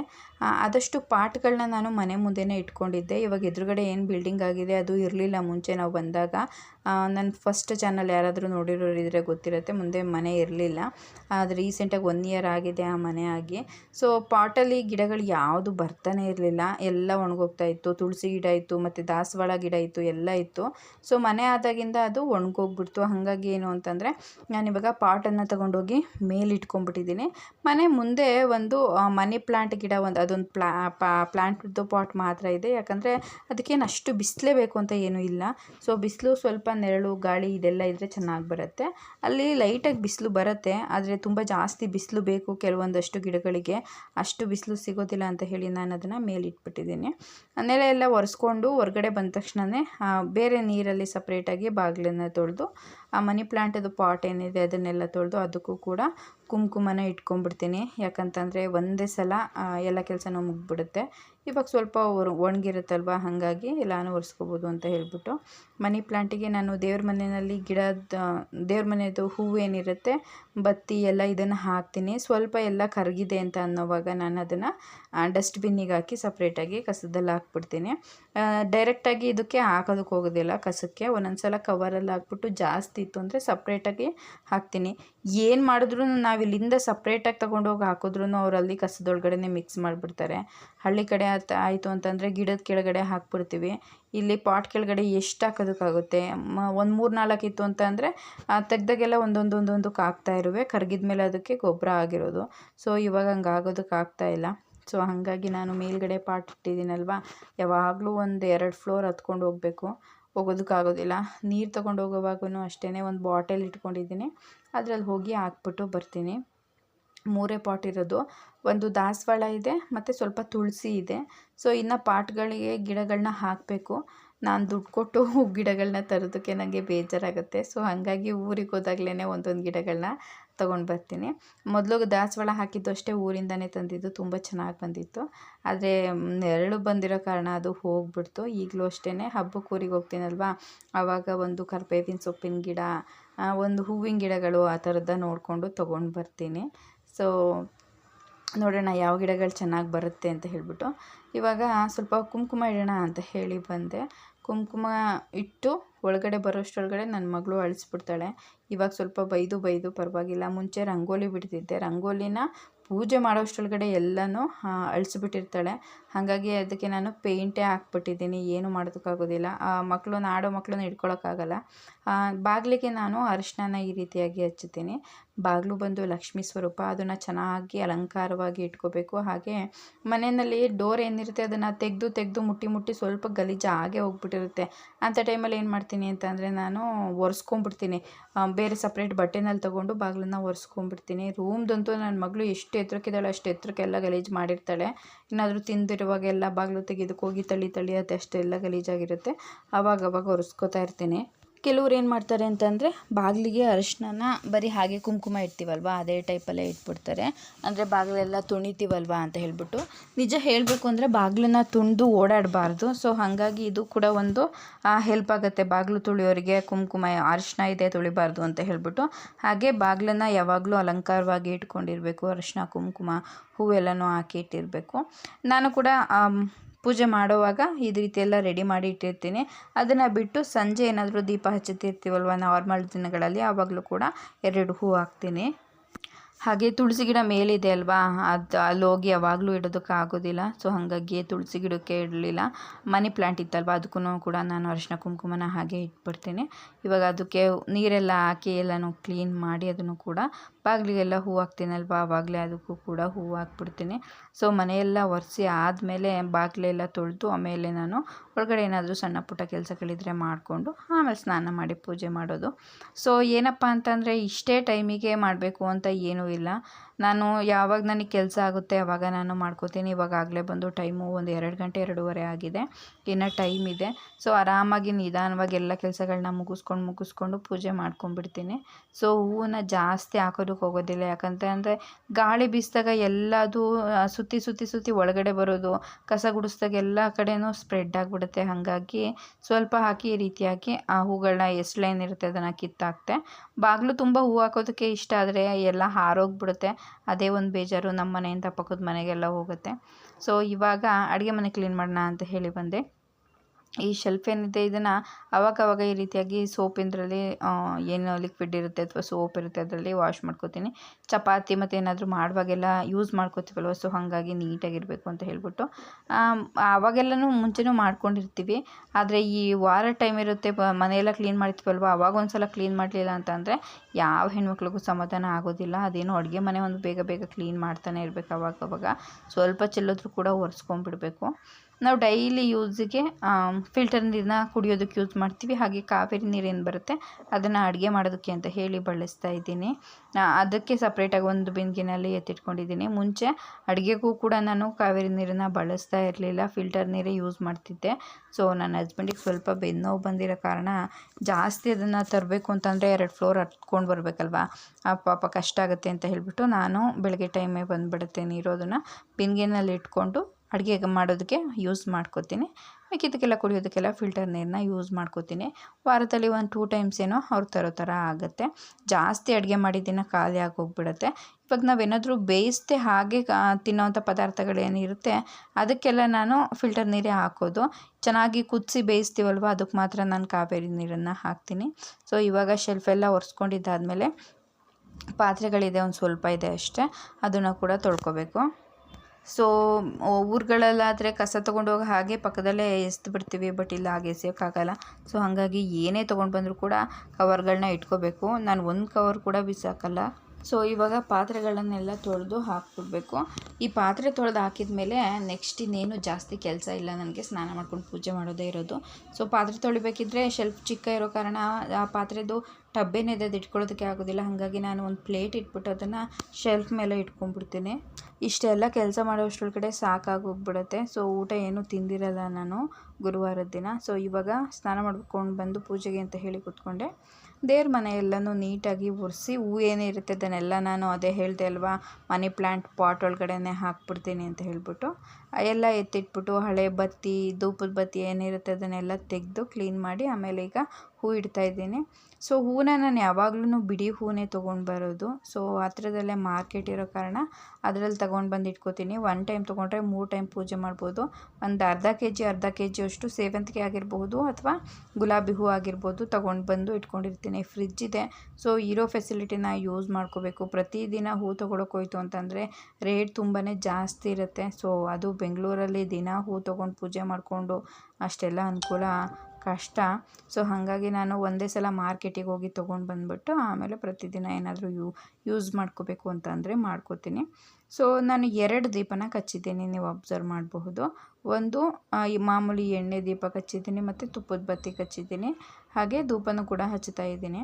ಆದಷ್ಟು ಪಾಟ್ಗಳನ್ನ ನಾನು ಮನೆ ಮುಂದೆನೇ ಇಟ್ಕೊಂಡಿದ್ದೆ. ಇವಾಗ ಎದುರುಗಡೆ ಏನು ಬಿಲ್ಡಿಂಗ್ ಆಗಿದೆ ಅದು ಇರಲಿಲ್ಲ ಮುಂಚೆ ನಾವು ಬಂದಾಗ. ನನ್ನ ಫಸ್ಟ್ ಚಾನಲ್ ಯಾರಾದರೂ ನೋಡಿರೋರಿದ್ರೆ ಗೊತ್ತಿರುತ್ತೆ, ಮುಂದೆ ಮನೆ ಇರಲಿಲ್ಲ. ಅದು ರೀಸೆಂಟಾಗಿ ಒನ್ ಇಯರ್ ಆಗಿದೆ ಆ ಮನೆ ಆಗಿ. ಸೊ, ಪಾಟಲ್ಲಿ ಗಿಡಗಳು ಯಾವುದು ಬರ್ತಾನೆ ಇರಲಿಲ್ಲ. ಎಲ್ಲ ಒಣಗೋಗ್ತಾ ಇತ್ತು, ತುಳಸಿ ಗಿಡ ಇತ್ತು ಮತ್ತು ದಾಸವಾಳ ಗಿಡ ಇತ್ತು, ಎಲ್ಲ ಇತ್ತು. ಸೊ ಮನೆ ಆದಾಗಿಂದ ಅದು ಒಣಗೋಗ್ಬಿಡ್ತು. ಹಾಗಾಗಿ ಏನು ಅಂತಂದರೆ ನಾನಿವಾಗ ಪಾಟನ್ನು ತೊಗೊಂಡೋಗಿ ಮೇಲಿಟ್ಕೊಂಡ್ಬಿಟ್ಟಿದ್ದೀನಿ ಮನೆ ಮುಂದೆ ಒಂದು ಮನಿ ಪ್ಲಾಂಟ್ ಗಿಡ ಒಂದು, ಅದೊಂದು ಪ್ಲಾ ಪ್ಲಾಂಟ್ದು ಪಾಟ್ ಮಾತ್ರ ಇದೆ. ಯಾಕಂದರೆ, ಅದಕ್ಕೇನು ಅಷ್ಟು ಬಿಸಿಲೇ ಬೇಕು ಅಂತ ಏನೂ ಇಲ್ಲ. ಸೊ ಬಿಸಿಲು ಸ್ವಲ್ಪ ನೆರಳು, ಗಾಳಿ ಇದೆಲ್ಲ ಇದ್ದರೆ ಚೆನ್ನಾಗಿ ಬರುತ್ತೆ. ಅಲ್ಲಿ ಲೈಟಾಗಿ ಬಿಸಿಲು ಬರುತ್ತೆ. ಆದರೆ ತುಂಬ ಜಾಸ್ತಿ ಬಿಸಿಲು ಬೇಕು ಕೆಲವೊಂದಷ್ಟು ಗಿಡಗಳಿಗೆ. ಅಷ್ಟು ಬಿಸಿಲು ಸಿಗೋದಿಲ್ಲ ಅಂತ ಹೇಳಿ ನಾನು ಅದನ್ನು ಮೇಲಿಟ್ಬಿಟ್ಟಿದ್ದೀನಿ ನೆಲ ಎಲ್ಲ ಒರೆಸ್ಕೊಂಡು ಹೊರಗಡೆ ಬಂದ ತಕ್ಷಣವೇ ಬೇರೆ ನೀರಲ್ಲಿ ಸಪ್ರೇಟಾಗಿ ಬಾಗಿಲನ್ನು ತೊಳೆದು, ಆ ಮನಿ ಪ್ಲ್ಯಾಂಟದು ಪಾಟ್ ಏನಿದೆ ಅದನ್ನೆಲ್ಲ ತೊಳೆದು, ಅದಕ್ಕೂ ಕೂಡ ಕುಂಕುಮನ ಇಟ್ಕೊಂಡ್ಬಿಡ್ತೀನಿ. ಯಾಕಂತಂದರೆ ಒಂದೇ ಸಲ ಎಲ್ಲ ಕೆಲಸನೂ ಮುಗ್ಬಿಡುತ್ತೆ ಇವಾಗ ಸ್ವಲ್ಪ ಒಣಗಿರುತ್ತಲ್ವ? ಹಾಗಾಗಿ ಎಲ್ಲನೂ ಒರೆಸ್ಕೋಬೋದು ಅಂತ ಹೇಳ್ಬಿಟ್ಟು. ಮನಿ ಪ್ಲಾಂಟಿಗೆ ನಾನು ದೇವ್ರ ಮನೆಯಲ್ಲಿ ಗಿಡದ ದೇವ್ರ ಮನೆಯದು ಹೂವು ಏನಿರುತ್ತೆ, ಬತ್ತಿ ಎಲ್ಲ ಇದನ್ನು ಹಾಕ್ತೀನಿ. ಸ್ವಲ್ಪ ಎಲ್ಲ ಕರಗಿದೆ ಅಂತ ಅನ್ನೋವಾಗ ನಾನು ಅದನ್ನು ಡಸ್ಟ್ಬಿನ್ನಿಗೆ ಹಾಕಿ ಸಪ್ರೇಟಾಗಿ ಕಸದಲ್ಲಿ ಹಾಕ್ಬಿಡ್ತೀನಿ. ಡೈರೆಕ್ಟಾಗಿ ಇದಕ್ಕೆ ಹಾಕೋದಕ್ಕೆ ಹೋಗೋದಿಲ್ಲ ಕಸಕ್ಕೆ. ಒಂದೊಂದು ಸಲ ಕವರಲ್ಲಿ ಹಾಕ್ಬಿಟ್ಟು ಜಾಸ್ತಿ ಇತ್ತು ಅಂದರೆ ಸಪ್ರೇಟಾಗಿ ಹಾಕ್ತೀನಿ. ಏನು ಮಾಡಿದ್ರು ನಾವು ಇಲ್ಲಿಂದ ಸಪ್ರೇಟಾಗಿ ತೊಗೊಂಡೋಗಿ ಹಾಕಿದ್ರೂ ಅವರಲ್ಲಿ ಕಸದೊಳಗಡೆ ಮಿಕ್ಸ್ ಮಾಡಿಬಿಡ್ತಾರೆ. ಹಳ್ಳಿ ಕಡೆ ಆಯಿತು ಅಂತಂದರೆ ಗಿಡದ ಕೆಳಗಡೆ ಹಾಕ್ಬಿಡ್ತೀವಿ. ಇಲ್ಲಿ ಪಾಟ್ ಕೆಳಗಡೆ ಎಷ್ಟು ಹಾಕೋದಕ್ಕಾಗುತ್ತೆ? ಮ, ಒಂದು ಮೂರು ನಾಲ್ಕು ಇತ್ತು ಅಂತ ಅಂದರೆ ತೆಗ್ದಾಗೆಲ್ಲ ಒಂದೊಂದು ಹಾಕ್ತಾ ಇರುವೆ. ಕರಗಿದ ಮೇಲೆ ಅದಕ್ಕೆ ಗೊಬ್ಬರ ಆಗಿರೋದು. ಸೊ, ಇವಾಗ ಹಂಗೆ ಆಗೋದಕ್ಕೆ ಆಗ್ತಾ ಇಲ್ಲ. ಸೊ, ಹಾಗಾಗಿ ನಾನು ಮೇಲ್ಗಡೆ ಪಾಟ್ ಇಟ್ಟಿದ್ದೀನಲ್ವ? ಯಾವಾಗಲೂ ಒಂದು ಎರಡು ಫ್ಲೋರ್ ಹತ್ಕೊಂಡು ಹೋಗಬೇಕು. ಹೋಗೋದಕ್ಕಾಗೋದಿಲ್ಲ. ನೀರು ತೊಗೊಂಡು ಹೋಗೋವಾಗೂ ಅಷ್ಟೇ ಒಂದು ಬಾಟಲ್ ಇಟ್ಕೊಂಡಿದ್ದೀನಿ. ಅದ್ರಲ್ಲಿ ಹೋಗಿ ಹಾಕ್ಬಿಟ್ಟು ಬರ್ತೀನಿ. ಮೂರೇ ಪಾಟ್ ಇರೋದು. ಒಂದು ದಾಸವಾಳ ಇದೆ, ಮತ್ತು ಸ್ವಲ್ಪ ತುಳಸಿ ಇದೆ. ಸೊ ಇನ್ನು ಪಾಟ್ಗಳಿಗೆ ಗಿಡಗಳನ್ನ ಹಾಕಬೇಕು. ನಾನು ದುಡ್ಡು ಕೊಟ್ಟು ಗಿಡಗಳನ್ನ ತರೋದಕ್ಕೆ ನನಗೆ ಬೇಜಾರಾಗುತ್ತೆ. ಸೊ ಹಾಗಾಗಿ ಊರಿಗೆ ಹೋದಾಗಲೇ ಒಂದೊಂದು ಗಿಡಗಳನ್ನ ತೊಗೊಂಡು ಬರ್ತೀನಿ. ಮೊದಲು ದಾಸವಾಳ ಹಾಕಿದ್ದು ಅಷ್ಟೇ ಊರಿಂದನೇ ತಂದಿದ್ದು. ತುಂಬ ಚೆನ್ನಾಗಿ ಬಂದಿತ್ತು. ಆದರೆ ನೆರಳು ಬಂದಿರೋ ಕಾರಣ ಅದು ಹೋಗ್ಬಿಡ್ತು. ಈಗಲೂ ಅಷ್ಟೇ ಹಬ್ಬಕ್ಕೆ ಊರಿಗೆ ಹೋಗ್ತೀನಲ್ವಾ? ಆವಾಗ ಒಂದು ಕರ್ಬೇವಿನ ಸೊಪ್ಪಿನ ಗಿಡ ಒಂದು ಹೂವಿನ ಗಿಡಗಳು ಆ ಥರದ್ದ ನೋಡಿಕೊಂಡು ತೊಗೊಂಡು ಬರ್ತೀನಿ. ಸೊ ನೋಡೋಣ ಯಾವ ಗಿಡಗಳು ಚೆನ್ನಾಗಿ ಬರುತ್ತೆ ಅಂತ ಹೇಳಿಬಿಟ್ಟು. ಇವಾಗ ಸ್ವಲ್ಪ ಕುಂಕುಮ ಇಡೋಣ ಅಂತ ಹೇಳಿ ಬಂದೆ. ಕುಂಕುಮ ಇಟ್ಟು ಒಳಗಡೆ ಬರೋಷ್ಟರೊಳಗಡೆ ನನ್ನ ಮಗಳು ಅಳಿಸ್ಬಿಡ್ತಾಳೆ. ಇವಾಗ ಸ್ವಲ್ಪ ಬೈದು ಬೈದು ಪರವಾಗಿಲ್ಲ. ಮುಂಚೆ ರಂಗೋಲಿ ಬಿಡ್ತಿದ್ದೆ. ರಂಗೋಲಿನ ಪೂಜೆ ಮಾಡೋಷ್ಟರೊಳಗಡೆ ಎಲ್ಲನೂ ಅಳಿಸ್ಬಿಟ್ಟಿರ್ತಾಳೆ. ಹಾಗಾಗಿ ಅದಕ್ಕೆ ನಾನು ಪೇಂಟೇ ಹಾಕ್ಬಿಟ್ಟಿದ್ದೀನಿ. ಏನು ಮಾಡೋದಕ್ಕಾಗೋದಿಲ್ಲ. ಮಕ್ಕಳನ್ನ ಆಡೋ ಮಕ್ಕಳನ್ನ ಹಿಡ್ಕೊಳಕ್ಕಾಗಲ್ಲ. ಬಾಗಿಲಿಗೆ ನಾನು ಅರಿಶಿನ ಈ ರೀತಿಯಾಗಿ ಹಚ್ಚುತ್ತೀನಿ. ಬಾಗಿಲು ಬಂದು ಲಕ್ಷ್ಮೀ ಸ್ವರೂಪ ಅದನ್ನು ಚೆನ್ನಾಗಿ ಅಲಂಕಾರವಾಗಿ ಇಟ್ಕೋಬೇಕು. ಹಾಗೆ ಮನೆಯಲ್ಲಿ ಡೋರ್ ಏನಿರುತ್ತೆ ಅದನ್ನು ತೆಗೆದು ತೆಗೆದು ಮುಟ್ಟಿ ಮುಟ್ಟಿ ಸ್ವಲ್ಪ ಗಲೀಜು ಆಗೇ ಹೋಗ್ಬಿಟ್ಟಿರುತ್ತೆ. ಅಂಥ ಟೈಮಲ್ಲಿ ಏನು ಮಾಡ್ತೀನಿ ಅಂತಂದರೆ ನಾನು ಒರೆಸ್ಕೊಂಬಿಡ್ತೀನಿ ಬೇರೆ ಸಪ್ರೇಟ್ ಬಟ್ಟೆನಲ್ಲಿ ತೊಗೊಂಡು ಬಾಗಿಲನ್ನ ಒರೆಸ್ಕೊಂಬಿಡ್ತೀನಿ ರೂಮ್ದಂತೂ ನನ್ನ ಮಗಳು ಎಷ್ಟು ಎತ್ತರಕ್ಕಿದ್ದಾಳೆ ಅಷ್ಟು ಎತ್ತರಕ್ಕೆಲ್ಲ ಗಲೀಜು ಮಾಡಿರ್ತಾಳೆ. ಏನಾದರೂ ತಿಂದಿರುವಾಗೆಲ್ಲ ಬಾಗಿಲು ತೆಗೆದಕ್ಕೆ ಹೋಗಿ ತಳ್ಳಿ ತಳ್ಳಿ ಅದು ಅಷ್ಟೆಲ್ಲ ಗಲೀಜಾಗಿರುತ್ತೆ ಆವಾಗ ಅವಾಗ ಒರೆಸ್ಕೋತಾ ಇರ್ತೀನಿ. ಕೆಲವ್ರು ಏನು ಮಾಡ್ತಾರೆ ಅಂತಂದರೆ ಬಾಗಿಲಿಗೆ ಅರಿಶಿನ ಬರೀ ಹಾಗೆ ಕುಂಕುಮ ಇಡ್ತೀವಲ್ವ? ಅದೇ ಟೈಪಲ್ಲೇ ಇಟ್ಬಿಡ್ತಾರೆ. ಅಂದರೆ ಬಾಗಿಲೆಲ್ಲ ತುಣಿತೀವಲ್ವ ಅಂತ ಹೇಳ್ಬಿಟ್ಟು. ನಿಜ ಹೇಳಬೇಕು ಅಂದರೆ ಬಾಗಿಲನ್ನ ತುಂಡು ಓಡಾಡಬಾರ್ದು. ಸೊ ಹಾಗಾಗಿ ಇದು ಕೂಡ ಒಂದು ಹೆಲ್ಪ್ ಆಗುತ್ತೆ. ಬಾಗಿಲು ತುಳಿಯೋರಿಗೆ ಕುಂಕುಮ ಅರಿಶಿನ ಇದೆ ತುಳಿಬಾರ್ದು ಅಂತ ಹೇಳ್ಬಿಟ್ಟು. ಹಾಗೆ ಬಾಗಿಲನ್ನ ಯಾವಾಗಲೂ ಅಲಂಕಾರವಾಗಿ ಇಟ್ಕೊಂಡಿರಬೇಕು. ಅರಿಶಿನ ಕುಂಕುಮ, ಹೂವೆಲ್ಲನೂ ಹಾಕಿ ಇಟ್ಟಿರಬೇಕು. ನಾನು ಕೂಡ ಪೂಜೆ ಮಾಡುವಾಗ ಇದು ರೀತಿ ಎಲ್ಲ ರೆಡಿ ಮಾಡಿ ಇಟ್ಟಿರ್ತೀನಿ. ಅದನ್ನು ಬಿಟ್ಟು ಸಂಜೆ ಏನಾದರೂ ದೀಪ ಹಚ್ಚುತ್ತಿರ್ತೀವಲ್ವ ನಾರ್ಮಲ್ ದಿನಗಳಲ್ಲಿ, ಆವಾಗಲೂ ಕೂಡ ಎರಡು ಹೂ ಹಾಕ್ತೀನಿ. ಹಾಗೆ ತುಳಸಿ ಗಿಡ ಮೇಲಿದೆ ಅಲ್ವಾ, ಅದು ಅಲ್ಲಿ ಹೋಗಿ ಯಾವಾಗಲೂ ಇಡೋದಕ್ಕೆ ಆಗೋದಿಲ್ಲ. ಸೊ ಹಾಗಾಗಿ ತುಳಸಿ ಗಿಡಕ್ಕೆ ಇಡಲಿಲ್ಲ. ಮನಿ ಪ್ಲ್ಯಾಂಟ್ ಇತ್ತಲ್ವ ಅದಕ್ಕೂ ಕೂಡ ನಾನು ಅರಿಶಿನ ಕುಂಕುಮನ ಹಾಗೆ ಇಟ್ಬಿಡ್ತೀನಿ. ಇವಾಗ ಅದಕ್ಕೆ ನೀರೆಲ್ಲ ಹಾಕಿ ಎಲ್ಲನೂ ಕ್ಲೀನ್ ಮಾಡಿ ಅದನ್ನು ಕೂಡ ಬಾಗಿಲಿಗೆಲ್ಲ ಹೂ ಹಾಕ್ತೀನಲ್ವ? ಆವಾಗಲೇ ಅದಕ್ಕೂ ಕೂಡ ಹೂ ಹಾಕ್ಬಿಡ್ತೀನಿ. ಸೊ ಮನೆಯೆಲ್ಲ ಒರೆಸಿ ಆದಮೇಲೆ ಬಾಗಿಲೆಲ್ಲ ತೊಳೆದು ಆಮೇಲೆ ನಾನು ಒಳಗಡೆ ಏನಾದರೂ ಸಣ್ಣ ಪುಟ್ಟ ಕೆಲಸಗಳಿದ್ರೆ ಮಾಡಿಕೊಂಡು ಆಮೇಲೆ ಸ್ನಾನ ಮಾಡಿ ಪೂಜೆ ಮಾಡೋದು. ಸೊ ಏನಪ್ಪ ಅಂತಂದರೆ ಇಷ್ಟೇ ಟೈಮಿಗೆ ಮಾಡಬೇಕು ಅಂತ ಏನೂ ಇಲ್ಲ. ನಾನು ಯಾವಾಗ ನನಗೆ ಕೆಲಸ ಆಗುತ್ತೆ ಆವಾಗ ನಾನು ಮಾಡ್ಕೋತೀನಿ. ಇವಾಗಾಗಲೇ ಬಂದು ಟೈಮು ಒಂದು ಎರಡು ಗಂಟೆ ಎರಡೂವರೆ ಆಗಿದೆ. ಇನ್ನು ಟೈಮ್ ಇದೆ. ಸೊ ಆರಾಮಾಗಿ ನಿಧಾನವಾಗಿ ಎಲ್ಲ ಕೆಲಸಗಳನ್ನ ಮುಗಿಸ್ಕೊಂಡು ಮುಗಿಸ್ಕೊಂಡು ಪೂಜೆ ಮಾಡ್ಕೊಂಡ್ಬಿಡ್ತೀನಿ. ಸೊ ಹೂವನ್ನ ಜಾಸ್ತಿ ಹಾಕೋದಕ್ಕೆ ಹೋಗೋದಿಲ್ಲ. ಯಾಕಂತ ಅಂದರೆ ಗಾಳಿ ಬೀಸಿದಾಗ ಎಲ್ಲದು ಸುತ್ತಿ ಸುತ್ತಿ ಸುತ್ತಿ ಒಳಗಡೆ ಬರೋದು, ಕಸ ಗುಡಿಸ್ದಾಗ ಎಲ್ಲ ಕಡೆನೂ ಸ್ಪ್ರೆಡ್ ಆಗಿಬಿಡುತ್ತೆ. ಹಾಗಾಗಿ ಸ್ವಲ್ಪ ಹಾಕಿ ಈ ರೀತಿಯಾಗಿ ಆ ಹೂಗಳನ್ನ ಎಷ್ಟು ಲೈನ್ ಇರುತ್ತೆ ಅದನ್ನು ಕಿತ್ತಾಕ್ತೆ. ಬಾಗಿಲು ತುಂಬ ಹೂ ಹಾಕೋದಕ್ಕೆ ಇಷ್ಟ ಆದರೆ ಎಲ್ಲ ಹಾರೋಗ್ಬಿಡುತ್ತೆ. ಅದೇ ಒಂದು ಬೇಜಾರು ನಮ್ಮ ಮನೆಯಿಂದ ಪಕ್ಕದ ಮನೆಗೆಲ್ಲ ಹೋಗುತ್ತೆ. ಸೊ ಇವಾಗ ಅಡುಗೆ ಮನೆ ಕ್ಲೀನ್ ಮಾಡೋಣ ಅಂತ ಹೇಳಿ ಬಂದೆ. ಈ ಶೆಲ್ಫ್ ಏನಿದೆ, ಇದನ್ನು ಅವಾಗವಾಗ ಈ ರೀತಿಯಾಗಿ ಸೋಪಿಂದ್ರಲ್ಲಿ ಏನು ಲಿಕ್ವಿಡ್ ಇರುತ್ತೆ ಅಥವಾ ಸೋಪ್ ಇರುತ್ತೆ, ಅದರಲ್ಲಿ ವಾಶ್ ಮಾಡ್ಕೋತೀನಿ. ಚಪಾತಿ ಮತ್ತು ಏನಾದರೂ ಮಾಡುವಾಗೆಲ್ಲ ಯೂಸ್ ಮಾಡ್ಕೋತೀವಲ್ವ ಸೊ ಹಾಗಾಗಿ ನೀಟಾಗಿರಬೇಕು ಅಂತ ಹೇಳ್ಬಿಟ್ಟು. ಆವಾಗೆಲ್ಲನೂ ಮುಂಚೆನೂ ಮಾಡ್ಕೊಂಡಿರ್ತೀವಿ. ಆದರೆ ಈ ವಾರ ಟೈಮ್ ಇರುತ್ತೆ ಮನೆಯೆಲ್ಲ ಕ್ಲೀನ್ ಮಾಡ್ತೀವಲ್ವ ಅವಾಗ ಒಂದು ಸಲ ಕ್ಲೀನ್ ಮಾಡಲಿಲ್ಲ ಅಂತಂದರೆ ಯಾವ ಹೆಣ್ಮಕ್ಳಿಗೂ ಸಮಾಧಾನ ಆಗೋದಿಲ್ಲ. ಅದೇನು ಅಡುಗೆ ಮನೆ ಒಂದು ಬೇಗ ಬೇಗ ಕ್ಲೀನ್ ಮಾಡ್ತಾನೆ ಇರಬೇಕು ಅವಾಗವಾಗ. ಅವಾಗ ಸ್ವಲ್ಪ ಚೆಲ್ಲೋದ್ರೂ ಕೂಡ ಒರೆಸ್ಕೊಂಡ್ಬಿಡ್ಬೇಕು. ನಾವು ಡೈಲಿ ಯೂಸಿಗೆ ಫಿಲ್ಟರ್ ನೀರನ್ನ ಕುಡಿಯೋದಕ್ಕೆ ಯೂಸ್ ಮಾಡ್ತೀವಿ. ಹಾಗೆ ಕಾವೇರಿ ನೀರೇನು ಬರುತ್ತೆ, ಅದನ್ನು ಅಡುಗೆ ಮಾಡೋದಕ್ಕೆ ಅಂತ ಹೇಳಿ ಬಳಸ್ತಾ ಇದ್ದೀನಿ. ಅದಕ್ಕೆ ಸಪ್ರೇಟಾಗಿ ಒಂದು ಬಿಂದಿಗೆನಲ್ಲಿ ಎತ್ತಿಟ್ಕೊಂಡಿದ್ದೀನಿ. ಮುಂಚೆ ಅಡುಗೆಗೂ ಕೂಡ ನಾನು ಕಾವೇರಿ ನೀರನ್ನು ಬಳಸ್ತಾ ಇರಲಿಲ್ಲ. ಫಿಲ್ಟರ್ ನೀರೇ ಯೂಸ್ ಮಾಡ್ತಿದ್ದೆ. ಸೊ ನನ್ನ ಹಸ್ಬೆಂಡಿಗೆ ಸ್ವಲ್ಪ ಬೆನ್ನೋವು ಬಂದಿರೋ ಕಾರಣ ಜಾಸ್ತಿ ಅದನ್ನು ತರಬೇಕು ಅಂತಂದರೆ ಎರಡು ಫ್ಲೋರ್ ಹತ್ಕೊಂಡು ಬರಬೇಕಲ್ವಾ? ಪಾಪ ಕಷ್ಟ ಆಗುತ್ತೆ ಅಂತ ಹೇಳಿಬಿಟ್ಟು ನಾನು ಬೆಳಗ್ಗೆ ಟೈಮೇ ಬಂದುಬಿಡುತ್ತೆ ನೀರೋದನ್ನು ಬಿಂದಿಗೆನಲ್ಲಿ ಇಟ್ಕೊಂಡು ಅಡುಗೆ ಮಾಡೋದಕ್ಕೆ ಯೂಸ್ ಮಾಡ್ಕೋತೀನಿ. ಮಿಕ್ಕಿದ್ದಕ್ಕೆಲ್ಲ ಕುಡಿಯೋದಕ್ಕೆಲ್ಲ ಫಿಲ್ಟರ್ ನೀರನ್ನ ಯೂಸ್ ಮಾಡ್ಕೋತೀನಿ. ವಾರದಲ್ಲಿ ಒಂದು ಟೂ ಟೈಮ್ಸ್ ಏನೋ ಅವ್ರು ತರೋ ಥರ ಆಗುತ್ತೆ. ಜಾಸ್ತಿ ಅಡುಗೆ ಮಾಡಿದ ದಿನ ಖಾಲಿ ಆಗಿ ಹೋಗ್ಬಿಡುತ್ತೆ ಇವಾಗ ನಾವೇನಾದರೂ ಬೇಯಿಸ್ದೆ ಹಾಗೆ ತಿನ್ನೋವಂಥ ಪದಾರ್ಥಗಳೇನಿರುತ್ತೆ ಅದಕ್ಕೆಲ್ಲ ನಾನು ಫಿಲ್ಟರ್ ನೀರೇ ಹಾಕೋದು. ಚೆನ್ನಾಗಿ ಕುದಿಸಿ ಬೇಯಿಸ್ತೀವಲ್ವ, ಅದಕ್ಕೆ ಮಾತ್ರ ನಾನು ಕಾವೇರಿ ನೀರನ್ನು ಹಾಕ್ತೀನಿ. ಸೊ ಇವಾಗ ಶೆಲ್ಫೆಲ್ಲ ಒರೆಸ್ಕೊಂಡಿದ್ದಾದಮೇಲೆ ಪಾತ್ರೆಗಳಿದೆ, ಒಂದು ಸ್ವಲ್ಪ ಇದೆ ಅಷ್ಟೇ. ಅದನ್ನು ಕೂಡ ತೊಳ್ಕೊಬೇಕು. ಸೊ ಊರುಗಳಲ್ಲಾದರೆ ಕಸ ತೊಗೊಂಡೋಗಿ ಹಾಗೆ ಪಕ್ಕದಲ್ಲೇ ಎಸ್ದು ಬಿಡ್ತೀವಿ ಬಟ್ ಇಲ್ಲ ಹಾಗೆ ಎಸೆಯೋಕ್ಕಾಗಲ್ಲ. ಸೊ ಹಾಗಾಗಿ ಏನೇ ತೊಗೊಂಡು ಬಂದರೂ ಕೂಡ ಕವರ್ಗಳನ್ನ ಇಟ್ಕೋಬೇಕು. ನಾನು ಒಂದು ಕವರ್ ಕೂಡ ಬಿಸಾಕಲ್ಲ. ಸೊ ಇವಾಗ ಪಾತ್ರೆಗಳನ್ನೆಲ್ಲ ತೊಳೆದು ಹಾಕ್ಬಿಡ್ಬೇಕು. ಈ ಪಾತ್ರೆ ತೊಳೆದು ಹಾಕಿದ ಮೇಲೆ ನೆಕ್ಸ್ಟ್ ಇನ್ನೇನು ಜಾಸ್ತಿ ಕೆಲಸ ಇಲ್ಲ ನನಗೆ, ಸ್ನಾನ ಮಾಡ್ಕೊಂಡು ಪೂಜೆ ಮಾಡೋದೇ ಇರೋದು. ಸೊ ಪಾತ್ರೆ ತೊಳಿಬೇಕಿದ್ರೆ ಶೆಲ್ಫ್ ಚಿಕ್ಕ ಇರೋ ಕಾರಣ ಆ ಪಾತ್ರೆದು ಟಬ್ಬೇನಿದೆ ಅದು ಇಟ್ಕೊಳ್ಳೋದಕ್ಕೆ ಆಗೋದಿಲ್ಲ. ಹಾಗಾಗಿ ನಾನು ಒಂದು ಪ್ಲೇಟ್ ಇಟ್ಬಿಟ್ಟು ಅದನ್ನು ಶೆಲ್ಫ್ ಮೇಲೆ ಇಟ್ಕೊಂಡ್ಬಿಡ್ತೀನಿ. ಇಷ್ಟೆಲ್ಲ ಕೆಲಸ ಮಾಡೋ ಅಷ್ಟರೊಳಗಡೆ ಸಾಕಾಗೋಗ್ಬಿಡುತ್ತೆ. ಸೊ ಊಟ ಏನು ತಿಂದಿರಲ್ಲ ನಾನು ಗುರುವಾರದ ದಿನ. ಸೊ ಇವಾಗ ಸ್ನಾನ ಮಾಡ್ಕೊಂಡು ಬಂದು ಪೂಜೆಗೆ ಅಂತ ಹೇಳಿ ಕೂತ್ಕೊಂಡೆ. ದೇವ್ರ ಮನೆ ಎಲ್ಲನೂ ನೀಟಾಗಿ ಒರೆಸಿ ಹೂ ಏನಿರುತ್ತೆ ಅದನ್ನೆಲ್ಲ ನಾನು ಅದೇ ಹೇಳಿದೆ ಅಲ್ವಾ? ಮನಿ ಪ್ಲ್ಯಾಂಟ್ ಪಾಟ್ ಒಳಗಡೆನೇ ಹಾಕ್ಬಿಡ್ತೀನಿ ಅಂತ ಹೇಳ್ಬಿಟ್ಟು ಎಲ್ಲ ಎತ್ತಿಟ್ಬಿಟ್ಟು ಹಳೆ ಬತ್ತಿ, ಧೂಪದ ಬತ್ತಿ ಏನಿರುತ್ತೆ ಅದನ್ನೆಲ್ಲ ತೆಗೆದು ಕ್ಲೀನ್ ಮಾಡಿ ಆಮೇಲೆ ಈಗ ಹೂ ಇಡ್ತಾ ಇದ್ದೀನಿ. ಸೊ ಹೂವನ್ನ ನಾನು ಯಾವಾಗ್ಲೂ ಬಿಡಿ ಹೂವೇ ತೊಗೊಂಡು ಬರೋದು. ಸೊ ಹತ್ರದಲ್ಲೇ ಮಾರ್ಕೆಟ್ ಇರೋ ಕಾರಣ ಅದರಲ್ಲಿ ತೊಗೊಂಡು ಬಂದು ಇಟ್ಕೋತೀನಿ. ಒನ್ ಟೈಮ್ ತೊಗೊಂಡ್ರೆ ಮೂರು ಟೈಮ್ ಪೂಜೆ ಮಾಡ್ಬೋದು. ಒಂದು ಅರ್ಧ ಕೆ ಜಿ ಅರ್ಧ ಕೆ ಜಿಯಷ್ಟು ಸೇವಂತಿಗೆ ಆಗಿರ್ಬೋದು ಅಥವಾ ಗುಲಾಬಿ ಹೂ ಆಗಿರ್ಬೋದು ತೊಗೊಂಡು ಬಂದು ಇಟ್ಕೊಂಡಿರ್ತೀನಿ. ಫ್ರಿಜ್ ಇದೆ. ಸೊ ಇರೋ ಫೆಸಿಲಿಟಿನ ಯೂಸ್ ಮಾಡ್ಕೋಬೇಕು. ಪ್ರತಿದಿನ ಹೂ ತೊಗೊಳಕ್ಕೆ ಹೋಯ್ತು ಅಂತಂದರೆ ರೇಟ್ ತುಂಬಾ ಜಾಸ್ತಿ ಇರುತ್ತೆ. ಸೊ ಅದು ಬೆಂಗಳೂರಲ್ಲಿ ದಿನ ಹೂ ತೊಗೊಂಡು ಪೂಜೆ ಮಾಡಿಕೊಂಡು ಅಷ್ಟೆಲ್ಲ ಅನುಕೂಲ, ಕಷ್ಟ. ಸೊ ಹಾಗಾಗಿ ನಾನು ಒಂದೇ ಸಲ ಮಾರ್ಕೆಟಿಗೆ ಹೋಗಿ ತೊಗೊಂಡು ಬಂದುಬಿಟ್ಟು ಆಮೇಲೆ ಪ್ರತಿದಿನ ಏನಾದರೂ ಯೂಸ್ ಮಾಡ್ಕೋಬೇಕು ಅಂತ ಅಂದರೆ ಮಾಡ್ಕೋತೀನಿ. ಸೊ ನಾನು ಎರಡು ದೀಪನ ಕಚ್ಚಿದ್ದೀನಿ, ನೀವು ಅಬ್ಸರ್ವ್ ಮಾಡಬಹುದು. ಒಂದು ಈ ಮಾಮೂಲಿ ಎಣ್ಣೆ ದೀಪ ಕಚ್ಚಿದ್ದೀನಿ ಮತ್ತು ತುಪ್ಪದ ಬತ್ತಿ ಕಚ್ಚಿದ್ದೀನಿ. ಹಾಗೆ ಧೂಪನೂ ಕೂಡ ಹಚ್ಚುತ್ತಾ ಇದ್ದೀನಿ.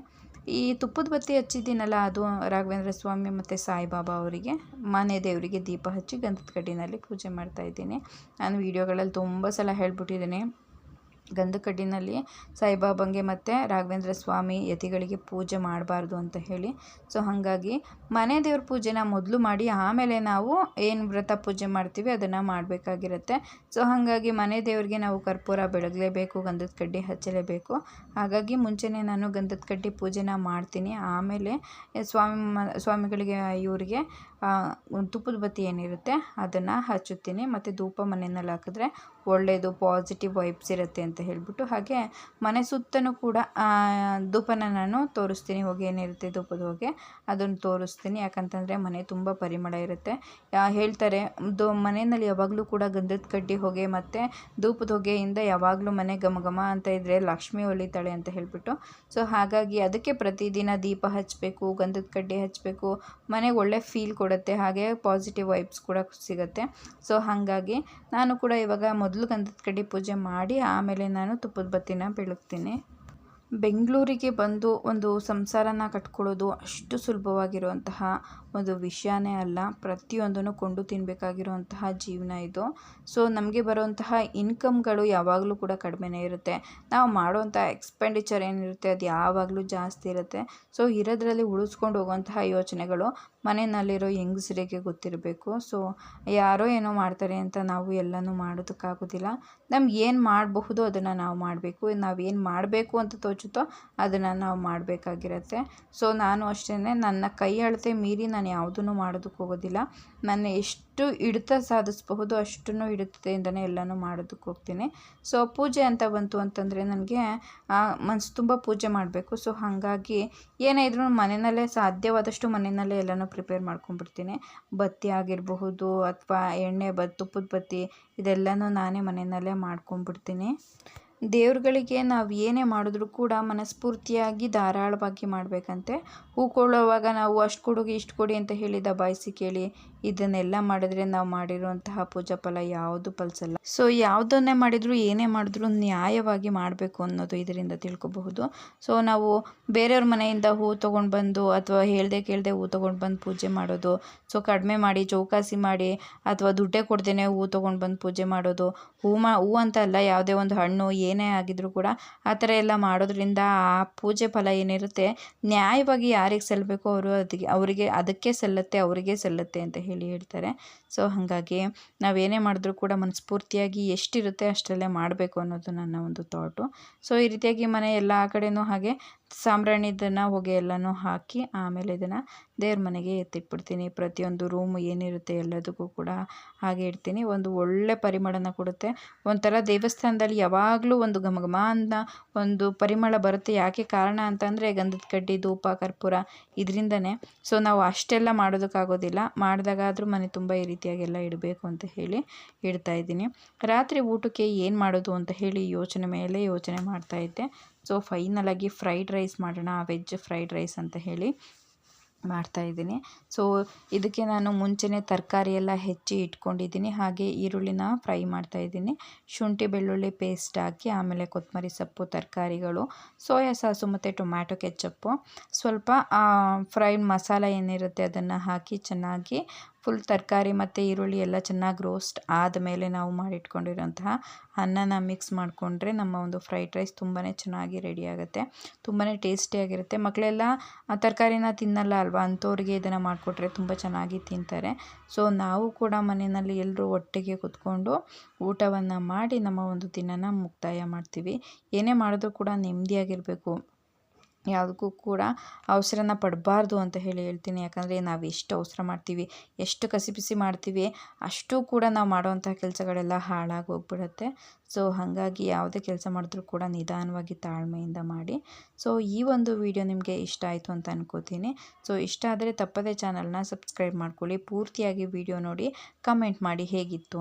ಈ ತುಪ್ಪದ ಬತ್ತಿ ಹಚ್ಚಿದ್ದೀನಲ್ಲ, ಅದು ರಾಘವೇಂದ್ರ ಸ್ವಾಮಿ ಮತ್ತು ಸಾಯಿಬಾಬಾ ಅವರಿಗೆ, ಮನೆ ದೇವರಿಗೆ ದೀಪ ಹಚ್ಚಿ ಗಂಧದ ಕಡ್ಡಿನಲ್ಲಿ ಪೂಜೆ ಮಾಡ್ತಾ ಇದ್ದೀನಿ. ನಾನು ವೀಡಿಯೋಗಳಲ್ಲಿ ತುಂಬ ಸಲ ಹೇಳ್ಬಿಟ್ಟಿದ್ದೀನಿ. ಗಂಧ ಕಡ್ಡಿನಲ್ಲಿ ಸಾಯಿಬಾಬಂಗೆ ಮತ್ತು ರಾಘವೇಂದ್ರ ಸ್ವಾಮಿ ಯತಿಗಳಿಗೆ ಪೂಜೆ ಮಾಡಬಾರ್ದು ಅಂತ ಹೇಳಿ. ಸೊ, ಹಾಗಾಗಿ ಮನೆ ದೇವ್ರ ಪೂಜೆನ ಮೊದಲು ಮಾಡಿ, ಆಮೇಲೆ ನಾವು ಏನು ವ್ರತ ಪೂಜೆ ಮಾಡ್ತೀವಿ ಅದನ್ನು ಮಾಡಬೇಕಾಗಿರುತ್ತೆ. ಸೊ, ಹಾಗಾಗಿ ಮನೆ ದೇವರಿಗೆ ನಾವು ಕರ್ಪೂರ ಬೆಳಗಲೇಬೇಕು ಗಂಧದ ಕಡ್ಡಿ ಹಚ್ಚಲೇಬೇಕು. ಹಾಗಾಗಿ ಮುಂಚೆನೇ ನಾನು ಗಂಧದ ಕಡ್ಡಿ ಪೂಜೆನ ಮಾಡ್ತೀನಿ. ಆಮೇಲೆ ಸ್ವಾಮಿ, ಸ್ವಾಮಿಗಳಿಗೆ, ಇವರಿಗೆ ತುಪ್ಪದ ಬತ್ತಿ ಏನಿರುತ್ತೆ ಅದನ್ನು ಹಚ್ಚುತ್ತೀನಿ. ಮತ್ತು ಧೂಪ ಮನೆಯಲ್ಲಿ ಹಾಕಿದ್ರೆ ಒಳ್ಳೆಯದು ಪಾಸಿಟಿವ್ ವೈಬ್ಸ್ ಇರುತ್ತೆ ಅಂತ ಹೇಳಿಬಿಟ್ಟು ಹಾಗೆ ಮನೆ ಸುತ್ತಲೂ ಕೂಡ ಧೂಪನ ನಾನು ತೋರಿಸ್ತೀನಿ. ಹೊಗೆ ಏನಿರುತ್ತೆ ಧೂಪದ ಹೊಗೆ ಅದನ್ನು ತೋರಿಸ್ತೀನಿ. ಯಾಕಂತಂದರೆ ಮನೆ ತುಂಬ ಪರಿಮಳ ಇರುತ್ತೆ. ಹೇಳ್ತಾರೆ ದು ಮನೆಯಲ್ಲಿ ಯಾವಾಗಲೂ ಕೂಡ ಗಂಧದ ಕಡ್ಡಿ ಹೊಗೆ ಮತ್ತು ಧೂಪದ ಹೊಗೆಯಿಂದ ಯಾವಾಗಲೂ ಮನೆ ಘಮ ಘಮ ಅಂತ ಇದ್ದರೆ ಲಕ್ಷ್ಮಿ ಒಲಿತಾಳೆ ಅಂತ ಹೇಳಿಬಿಟ್ಟು. ಸೊ, ಹಾಗಾಗಿ ಅದಕ್ಕೆ ಪ್ರತಿದಿನ ದೀಪ ಹಚ್ಚಬೇಕು ಗಂಧದ ಕಡ್ಡಿ ಹಚ್ಚಬೇಕು ಮನೆಗೆ ಒಳ್ಳೆ ಫೀಲ್ ಕೊಡುತ್ತೆ. ಹಾಗೆ ಪಾಸಿಟಿವ್ ವೈಬ್ಸ್ ಕೂಡ ಸಿಗುತ್ತೆ. ಸೊ, ಹಾಗಾಗಿ ನಾನು ಕೂಡ ಇವಾಗ ಮೊದಲು ಗಂಧದ ಕಡ್ಡಿ ಪೂಜೆ ಮಾಡಿ, ಆಮೇಲೆ ನಾನು ತುಪ್ಪದ ಬತ್ತಿನ ಬೆಳಗ್ತೀನಿ. ಬೆಂಗಳೂರಿಗೆ ಬಂದು ಒಂದು ಸಂಸಾರನ ಕಟ್ಕೊಳ್ಳೋದು ಅಷ್ಟು ಸುಲಭವಾಗಿರುವಂತಹ ಒಂದು ವಿಷಯನೇ ಅಲ್ಲ, ಪ್ರತಿಯೊಂದನ್ನು ಕೊಂಡು ತಿನ್ನಬೇಕಾಗಿರುವಂತಹ ಜೀವನ ಇದು. ಸೊ ನಮಗೆ ಬರುವಂತಹ ಇನ್ಕಮ್ಗಳು ಯಾವಾಗಲೂ ಕೂಡ ಕಡಿಮೆನೇ ಇರುತ್ತೆ. ನಾವು ಮಾಡುವಂಥ ಎಕ್ಸ್ಪೆಂಡಿಚರ್ ಏನಿರುತ್ತೆ, ಅದು ಯಾವಾಗಲೂ ಜಾಸ್ತಿ ಇರುತ್ತೆ. ಸೊ ಇರೋದ್ರಲ್ಲಿ ಉಳಿಸ್ಕೊಂಡು ಹೋಗುವಂತಹ ಯೋಚನೆಗಳು ಮನೆಯಲ್ಲಿರೋ ಹೆಂಗಸರಿಗೆ ಗೊತ್ತಿರಬೇಕು. ಸೊ ಯಾರೋ ಏನೋ ಮಾಡ್ತಾರೆ ಅಂತ ನಾವು ಎಲ್ಲನೂ ಮಾಡೋದಕ್ಕಾಗೋದಿಲ್ಲ. ನಮ್ಗೆ ಏನು ಮಾಡಬಹುದು ಅದನ್ನು ನಾವು ಮಾಡಬೇಕು. ನಾವೇನು ಮಾಡಬೇಕು ಅಂತ ತೋಚುತ್ತೋ ಅದನ್ನು ನಾವು ಮಾಡಬೇಕಾಗಿರತ್ತೆ. ಸೊ ನಾನು ಅಷ್ಟೇ ನನ್ನ ಕೈ ಅಳತೆ ಮೀರಿ ನಾನು ಯಾವುದನ್ನು ಮಾಡೋದಕ್ಕೆ ಹೋಗೋದಿಲ್ಲ. ನಾನು ಎಷ್ಟು ಹಿಡಿತ ಸಾಧಿಸ್ಬಹುದು ಅಷ್ಟನ್ನು ಹಿಡಿತದಿಂದನೇ ಎಲ್ಲನೂ ಮಾಡೋದಕ್ಕೆ ಹೋಗ್ತೀನಿ. ಸೊ, ಪೂಜೆ ಅಂತ ಬಂತು ಅಂತಂದರೆ ನನಗೆ ಮನಸ್ಸು ತುಂಬ ಪೂಜೆ ಮಾಡಬೇಕು. ಸೊ, ಹಾಗಾಗಿ ಏನೇ ಇದ್ರೂ ಮನೆಯಲ್ಲೇ ಸಾಧ್ಯವಾದಷ್ಟು ಮನೆಯಲ್ಲೇ ಎಲ್ಲನೂ ಪ್ರಿಪೇರ್ ಮಾಡ್ಕೊಂಡ್ಬಿಡ್ತೀನಿ. ಬತ್ತಿ ಆಗಿರಬಹುದು ಅಥವಾ ಎಣ್ಣೆ ಬತ್ತಿ ತುಪ್ಪದ ಬತ್ತಿ, ಇದೆಲ್ಲನೂ ನಾನೇ ಮನೆಯಲ್ಲೇ ಮಾಡ್ಕೊಂಡ್ಬಿಡ್ತೀನಿ. ದೇವ್ರುಗಳಿಗೆ ನಾವು ಏನೇ ಮಾಡಿದ್ರು ಕೂಡ ಮನಸ್ಫೂರ್ತಿಯಾಗಿ ಧಾರಾಳವಾಗಿ ಮಾಡಬೇಕಂತೆ. ಹೂ ಕೊಳ್ಳುವಾಗ ನಾವು ಅಷ್ಟು ಕೊಡುಗೆ ಇಷ್ಟು ಕೊಡಿ ಅಂತ ಹೇಳಿದ ದಬಾಯಿಸಿ ಕೇಳಿ ಇದನ್ನೆಲ್ಲ ಮಾಡಿದ್ರೆ ನಾವು ಮಾಡಿರುವಂತಹ ಪೂಜಾ ಫಲ ಯಾವುದು ಫಲಿಸಲ್ಲ. ಸೊ ಯಾವುದನ್ನೇ ಮಾಡಿದ್ರು ಏನೇ ಮಾಡಿದ್ರು ನ್ಯಾಯವಾಗಿ ಮಾಡಬೇಕು ಅನ್ನೋದು ಇದರಿಂದ ತಿಳ್ಕೊಬಹುದು. ಸೊ ನಾವು ಬೇರೆಯವ್ರ ಮನೆಯಿಂದ ಹೂ ತೊಗೊಂಡು ಬಂದು ಅಥವಾ ಹೇಳ್ದೆ ಕೇಳದೆ ಹೂ ತೊಗೊಂಡು ಬಂದು ಪೂಜೆ ಮಾಡೋದು ಸೊ ಕಡಿಮೆ ಮಾಡಿ ಚೌಕಾಸಿ ಮಾಡಿ ಅಥವಾ ದುಡ್ಡೇ ಕೊಡ್ದೇನೆ ಹೂ ತೊಗೊಂಡು ಬಂದು ಪೂಜೆ ಮಾಡೋದು, ಹೂ ಮಾ, ಹೂ ಅಂತ ಅಲ್ಲ, ಯಾವುದೇ ಒಂದು ಹಣ್ಣು ಏನೇ ಆಗಿದ್ರೂ ಕೂಡ ಆ ಥರ ಎಲ್ಲ ಮಾಡೋದ್ರಿಂದ ಆ ಪೂಜೆ ಫಲ ಏನಿರುತ್ತೆ, ನ್ಯಾಯವಾಗಿ ಯಾರಿಗೆ ಸಲ್ಲಬೇಕು ಅವರು ಅದಕ್ಕೆ ಅವರಿಗೆ ಅದಕ್ಕೆ ಸಲ್ಲತ್ತೆ, ಅವರಿಗೆ ಸಲ್ಲತ್ತೆ ಅಂತ ಹೇಳಿ ಹೇಳ್ತಾರೆ. ಸೊ ಹಾಗಾಗಿ ನಾವೇನೇ ಮಾಡಿದ್ರೂ ಕೂಡ ಮನಸ್ಫೂರ್ತಿಯಾಗಿ ಎಷ್ಟಿರುತ್ತೆ ಅಷ್ಟರಲ್ಲೇ ಮಾಡಬೇಕು ಅನ್ನೋದು ನನ್ನ ಒಂದು ಥಾಟು ಸೊ ಈ ರೀತಿಯಾಗಿ ಮನೆ ಎಲ್ಲ ಕಡೆಯೂ ಹಾಗೆ ಸಾಂಬ್ರಾಣಿದನ್ನು ಹೊಗೆ ಎಲ್ಲನೂ ಹಾಕಿ ಆಮೇಲೆ ಇದನ್ನು ದೇವ್ರ ಮನೆಗೆ ಎತ್ತಿಟ್ಬಿಡ್ತೀನಿ. ಪ್ರತಿಯೊಂದು ರೂಮ್ ಏನಿರುತ್ತೆ ಎಲ್ಲದಕ್ಕೂ ಕೂಡ ಹಾಗೆ ಇಡ್ತೀನಿ. ಒಂದು ಒಳ್ಳೆ ಪರಿಮಳನ ಕೊಡುತ್ತೆ. ಒಂಥರ ದೇವಸ್ಥಾನದಲ್ಲಿ ಯಾವಾಗಲೂ ಒಂದು ಘಮ ಘಮ ಅಂತ ಒಂದು ಪರಿಮಳ ಬರುತ್ತೆ. ಯಾಕೆ ಕಾರಣ ಅಂತಂದರೆ ಗಂಧದ ಕಡ್ಡಿ, ಧೂಪ, ಕರ್ಪೂರ ಇದರಿಂದನೇ. ಸೊ ನಾವು ಅಷ್ಟೆಲ್ಲ ಮಾಡೋದಕ್ಕಾಗೋದಿಲ್ಲ. ಮಾಡಿದಾಗ ಆದರೂ ಮನೆ ತುಂಬ ಈ ರೀತಿಯಾಗೆಲ್ಲ ಇಡಬೇಕು ಅಂತ ಹೇಳಿ ಇಡ್ತಾ ಇದ್ದೀನಿ. ರಾತ್ರಿ ಊಟಕ್ಕೆ ಏನು ಮಾಡೋದು ಅಂತ ಹೇಳಿ ಯೋಚನೆ ಮೇಲೆ ಯೋಚನೆ ಮಾಡ್ತಾಯಿದ್ದೆ ಸೊ ಫೈನಲಾಗಿ ಫ್ರೈಡ್ ರೈಸ್ ಮಾಡೋಣ, ವೆಜ್ ಫ್ರೈಡ್ ರೈಸ್ ಅಂತ ಹೇಳಿ ಮಾಡ್ತಾಯಿದ್ದೀನಿ ಸೊ ಇದಕ್ಕೆ ನಾನು ಮುಂಚೆನೇ ತರಕಾರಿ ಎಲ್ಲ ಹೆಚ್ಚಿ ಇಟ್ಕೊಂಡಿದ್ದೀನಿ. ಹಾಗೆ ಈರುಳ್ಳಿನ ಫ್ರೈ ಮಾಡ್ತಾ ಇದ್ದೀನಿ. ಶುಂಠಿ, ಬೆಳ್ಳುಳ್ಳಿ ಪೇಸ್ಟ್ ಹಾಕಿ, ಆಮೇಲೆ ಕೊತ್ತಂಬರಿ ಸೊಪ್ಪು, ತರಕಾರಿಗಳು, ಸೋಯಾ ಸಾಸು ಮತ್ತು ಟೊಮ್ಯಾಟೊ ಕೆಚ್ಚಪ್ಪು ಸ್ವಲ್ಪ ಫ್ರೈಡ್ ಮಸಾಲ ಏನಿರುತ್ತೆ ಅದನ್ನು ಹಾಕಿ ಚೆನ್ನಾಗಿ ಫುಲ್ ತರಕಾರಿ ಮತ್ತು ಈರುಳ್ಳಿ ಎಲ್ಲ ಚೆನ್ನಾಗಿ ರೋಸ್ಟ್ ಆದಮೇಲೆ ನಾವು ಮಾಡಿಟ್ಕೊಂಡಿರೋಂತಹ ಅನ್ನನ ಮಿಕ್ಸ್ ಮಾಡಿಕೊಂಡ್ರೆ ನಮ್ಮ ಒಂದು ಫ್ರೈಡ್ ರೈಸ್ ತುಂಬಾ ಚೆನ್ನಾಗಿ ರೆಡಿ ಆಗುತ್ತೆ. ತುಂಬಾ ಟೇಸ್ಟಿಯಾಗಿರುತ್ತೆ ಮಕ್ಕಳೆಲ್ಲ ತರಕಾರಿನ ತಿನ್ನಲ್ಲ ಅಲ್ವಾ? ಅಂಥವ್ರಿಗೆ ಇದನ್ನು ಮಾಡಿಕೊಟ್ರೆ ತುಂಬ ಚೆನ್ನಾಗಿ ತಿಂತಾರೆ. ಸೊ ನಾವು ಕೂಡ ಮನೆಯಲ್ಲಿ ಎಲ್ಲರೂ ಒಟ್ಟಿಗೆ ಕೂತ್ಕೊಂಡು ಊಟವನ್ನು ಮಾಡಿ ನಮ್ಮ ಒಂದು ದಿನನ ಮುಕ್ತಾಯ ಮಾಡ್ತೀವಿ. ಏನೇ ಮಾಡಿದ್ರೂ ಕೂಡ ನೆಮ್ಮದಿಯಾಗಿರಬೇಕು. ಯಾವುದಕ್ಕೂ ಕೂಡ ಅವಸರನ ಪಡಬಾರ್ದು ಅಂತ ಹೇಳಿ ಹೇಳ್ತೀನಿ. ಯಾಕಂದರೆ ನಾವು ಎಷ್ಟು ಅವಸರ ಮಾಡ್ತೀವಿ, ಎಷ್ಟು ಕಸಿಪಿಸಿ ಮಾಡ್ತೀವಿ, ಅಷ್ಟು ಕೂಡ ನಾವು ಮಾಡುವಂಥ ಕೆಲಸಗಳೆಲ್ಲ ಹಾಳಾಗಿ ಹೋಗ್ಬಿಡುತ್ತೆ. ಸೊ, ಹಾಗಾಗಿ ಯಾವುದೇ ಕೆಲಸ ಮಾಡಿದ್ರೂ ಕೂಡ ನಿಧಾನವಾಗಿ ತಾಳ್ಮೆಯಿಂದ ಮಾಡಿ. ಸೊ, ಈ ಒಂದು ವಿಡಿಯೋ ನಿಮಗೆ ಇಷ್ಟ ಆಯಿತು ಅಂತ ಅನ್ಕೋತೀನಿ. ಸೊ, ಇಷ್ಟ ಆದರೆ ತಪ್ಪದೇ ಚಾನಲ್ನ ಸಬ್ಸ್ಕ್ರೈಬ್ ಮಾಡ್ಕೊಳ್ಳಿ. ಪೂರ್ತಿಯಾಗಿ ವಿಡಿಯೋ ನೋಡಿ ಕಮೆಂಟ್ ಮಾಡಿ ಹೇಗಿತ್ತು